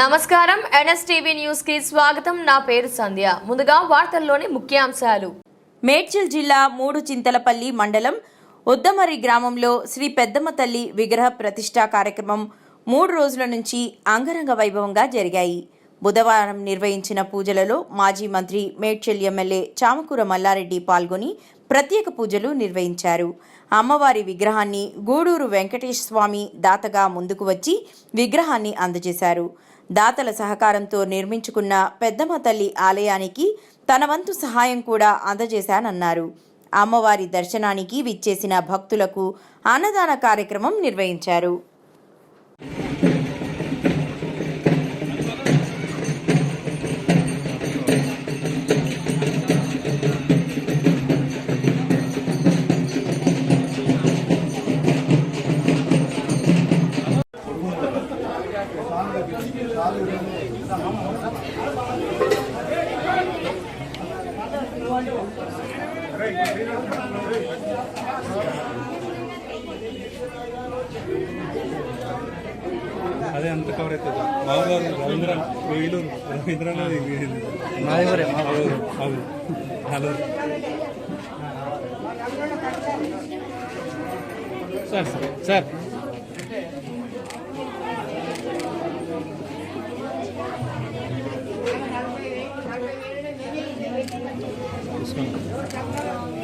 నమస్కారం. ఎన్ఎస్టీవీ న్యూస్కి స్వాగతం. నా పేరు సంధ్య. ముందుగా వార్తల్లోని ముఖ్యాంశాలు. మేడ్చల్ జిల్లా మూడు చింతలపల్లి మండలం ఉద్దమరి గ్రామంలో శ్రీ పెద్దమ్మ తల్లి విగ్రహ ప్రతిష్ఠా కార్యక్రమం మూడు రోజుల నుంచి అంగరంగ వైభవంగా జరిగాయి. బుధవారం నిర్వహించిన పూజలలో మాజీ మంత్రి మేడ్చల్ ఎమ్మెల్యే చామకూర మల్లారెడ్డి పాల్గొని ప్రత్యేక పూజలు నిర్వహించారు. అమ్మవారి విగ్రహాన్ని గూడూరు వెంకటేశ్వర స్వామి దాతగా ముందుకు వచ్చి విగ్రహాన్ని అందజేశారు. దాతల సహకారంతో నిర్మించుకున్న పెద్దమ్మ తల్లి ఆలయానికి తన వంతు సహాయం కూడా అందజేశానన్నారు. అమ్మవారి దర్శనానికి విచ్చేసిన భక్తులకు అన్నదాన కార్యక్రమం నిర్వహించారు. అదే అంత కవర్ అవుతుంది. మామగారు రవీంద్ర వేలూరు రవీంద్ర అవును. హలో. Sir sir.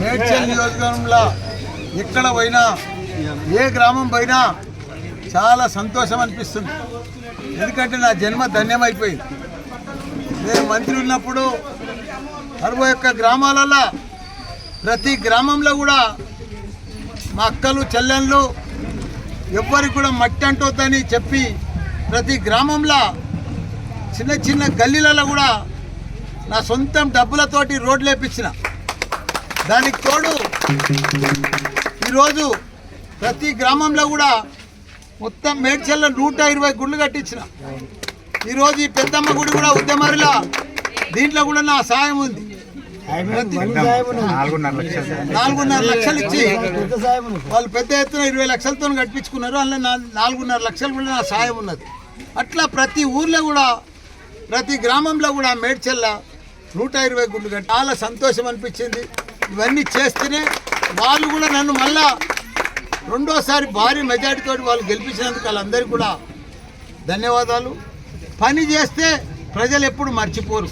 మేడ్చల్ నియోజకవర్గంలో ఎక్కడ పోయినా ఏ గ్రామం పోయినా చాలా సంతోషం అనిపిస్తుంది. ఎందుకంటే నా జన్మ ధన్యమైపోయింది. నేను మంత్రి ఉన్నప్పుడు అరవై ఒక్క గ్రామాలలో ప్రతి గ్రామంలో కూడా మా అక్కలు చెల్లెళ్ళు ఎవ్వరికి కూడా మట్టి అంటొద్దని చెప్పి ప్రతి గ్రామంలో చిన్న చిన్న గల్లీలలో కూడా నా సొంతం డబ్బులతోటి రోడ్లు వేపించిన దానికి తోడు ఈరోజు ప్రతి గ్రామంలో కూడా మొత్తం మేడ్చల్లో నూట ఇరవై గుళ్ళు కట్టించిన. ఈరోజు ఈ పెద్దమ్మ గుడి కూడా ఉద్యమరిలా దీంట్లో కూడా నా సాయం ఉంది. నాలుగున్నర లక్షలు. ఇచ్చి వాళ్ళు పెద్ద ఎత్తున ఇరవై లక్షలతో కట్టించుకున్నారు. అందులో నా- నాలుగున్నర లక్షలు కూడా నా సాయం ఉన్నది. అట్లా ప్రతి ఊర్లో కూడా ప్రతి గ్రామంలో కూడా మేడ్చెల్ల నూట ఇరవై గుళ్ళు కట్టి చాలా సంతోషం అనిపించింది. ఇవన్నీ చేస్తేనే వాళ్ళు కూడా నన్ను మళ్ళా రెండోసారి భారీ మెజార్టీతో వాళ్ళు గెలిపించినందుకు వాళ్ళందరికీ కూడా ధన్యవాదాలు. పని చేస్తే ప్రజలు ఎప్పుడు మర్చిపోరు.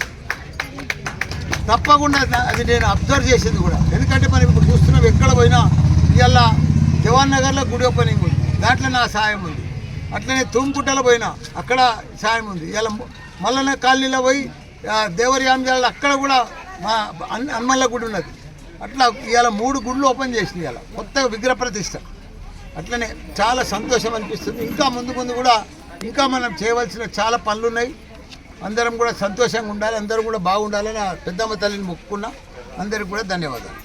తప్పకుండా అది నేను అబ్జర్వ్ చేసింది కూడా. ఎందుకంటే మనం ఇప్పుడు చూస్తున్నాం ఎక్కడ పోయినా ఇవాళ జవాన్ నగర్లో గుడి ఓపెనింగ్ ఉంది. దాంట్లో నా సాయం ఉంది. అట్లనే తుమ్కుట్టలో పోయినా అక్కడ సాయం ఉంది. ఇలా మల్లన్న కాలనీలో పోయి దేవరి ఆంజాల అక్కడ కూడా మా హన్- గుడి ఉన్నది. అట్లా ఇవాళ మూడు గుళ్ళు ఓపెన్ చేసింది ఇలా కొత్త విగ్రహ ప్రతిష్ట. అట్లనే చాలా సంతోషం అనిపిస్తుంది. ఇంకా ముందు ముందు కూడా ఇంకా మనం చేయవలసిన చాలా పనులు ఉన్నాయి అందరం కూడా సంతోషంగా ఉండాలి. అందరూ కూడా బాగుండాలని పెద్దమ్మ తల్లిని మొక్కుకున్నా. అందరికి కూడా ధన్యవాదాలు.